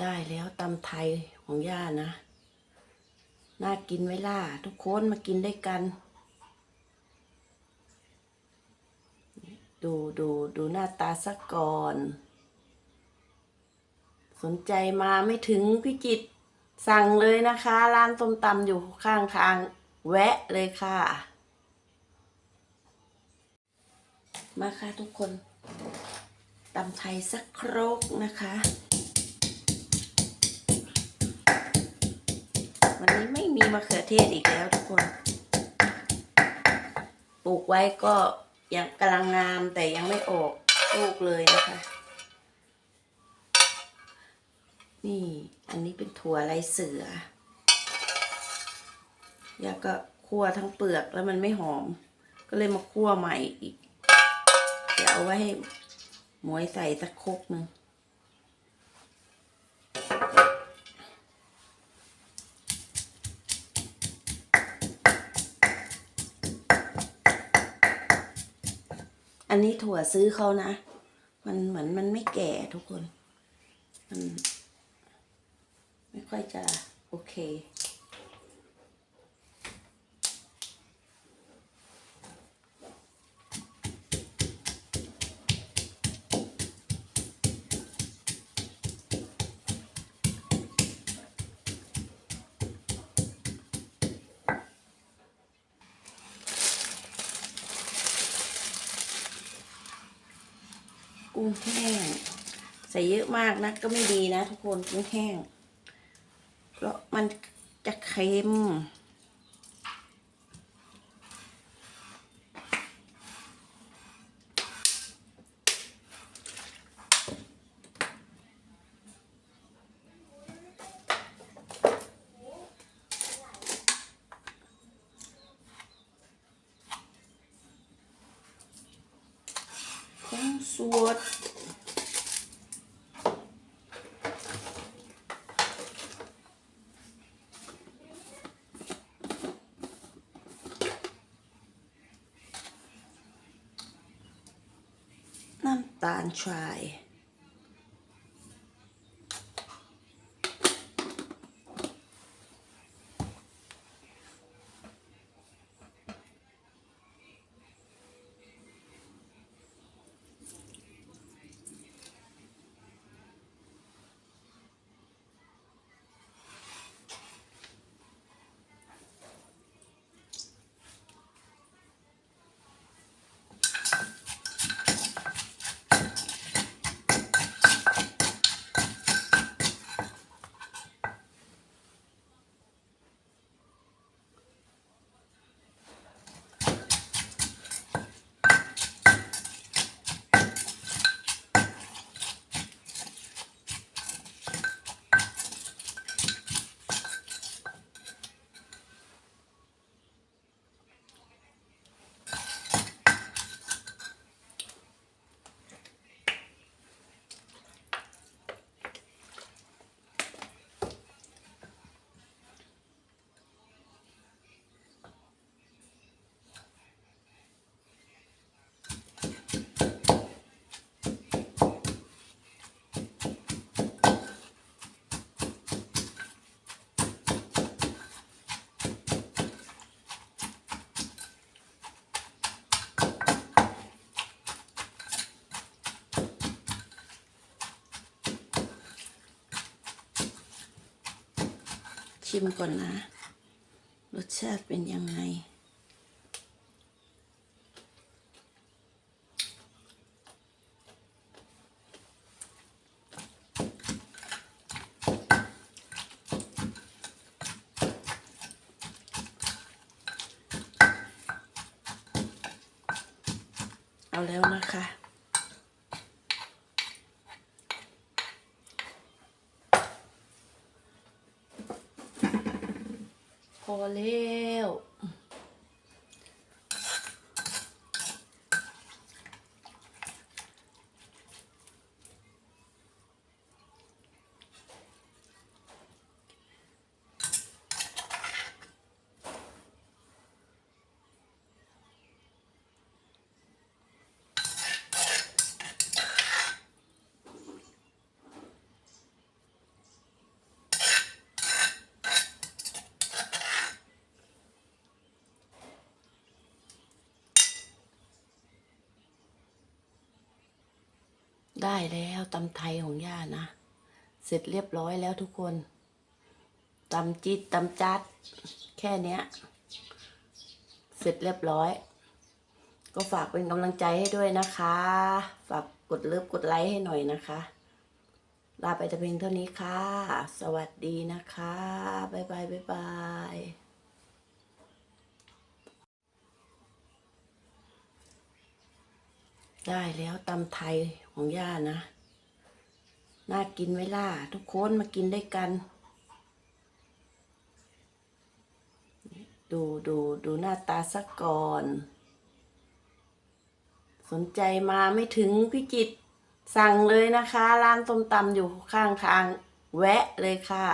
ได้แล้วตำไทยของย่านะ น่ากินไว้ล่ะ ทุกคนมากินได้กัน ดูดูดูหน้าตาสักก่อน สนใจมาไม่ถึงพิจิตรสั่งเลยนะคะ ร้านต้มตำอยู่ข้างทางแวะเลยค่ะ มาค่ะทุกคนตำไทยสักครกนะคะ วันนี้ไม่มีมะเขือเทศอีกแล้วทุกคน ปลูกไว้ก็ยังกำลังงามแต่ยังไม่ออกลูกเลยนะคะ นี่อันนี้เป็นถั่วไรเสือยาก็คั่วทั้งเปลือกแล้วมันไม่หอม ก็เลยมาคั่วใหม่อีก เดี๋ยวเอาไว้ให้หมวยใส่สักคกหนึ่ง อันนี้ถั่วซื้อเขานะ มันเหมือนมันไม่แก่ทุกคน มัน ไม่ค่อยจะโอเค กุ้งแห้ง ใส่เยอะมากนะก็ไม่ดีนะทุกคนกุ้งแห้ง เพราะมันจะเค็ม สวดน้ำตาลทราย ชิมก่อนนะ รสชาติเป็นยังไง เอาแล้วนะคะ พอแล้ว ได้แล้วตำไทยของย่านะ เสร็จเรียบร้อยแล้วทุกคนตำจิตตำจัด แค่เนี้ย เสร็จเรียบร้อย ก็ฝากเป็นกำลังใจให้ด้วยนะคะ ฝากกดเลิฟกดไลค์ให้หน่อยนะคะ ลาไปแต่เพียงเท่านี้ค่ะ สวัสดีนะคะ บ๊ายบาย บ๊ายบาย ได้แล้วตำไทยของย่านะ น่ากินไหมล่ะ ทุกคนมากินได้กัน ดูดูดูหน้าตาสักก่อน สนใจมาไม่ถึงพิจิตรสั่งเลยนะคะ ร้านต้มตำอยู่ข้างทาง แวะเลยค่ะ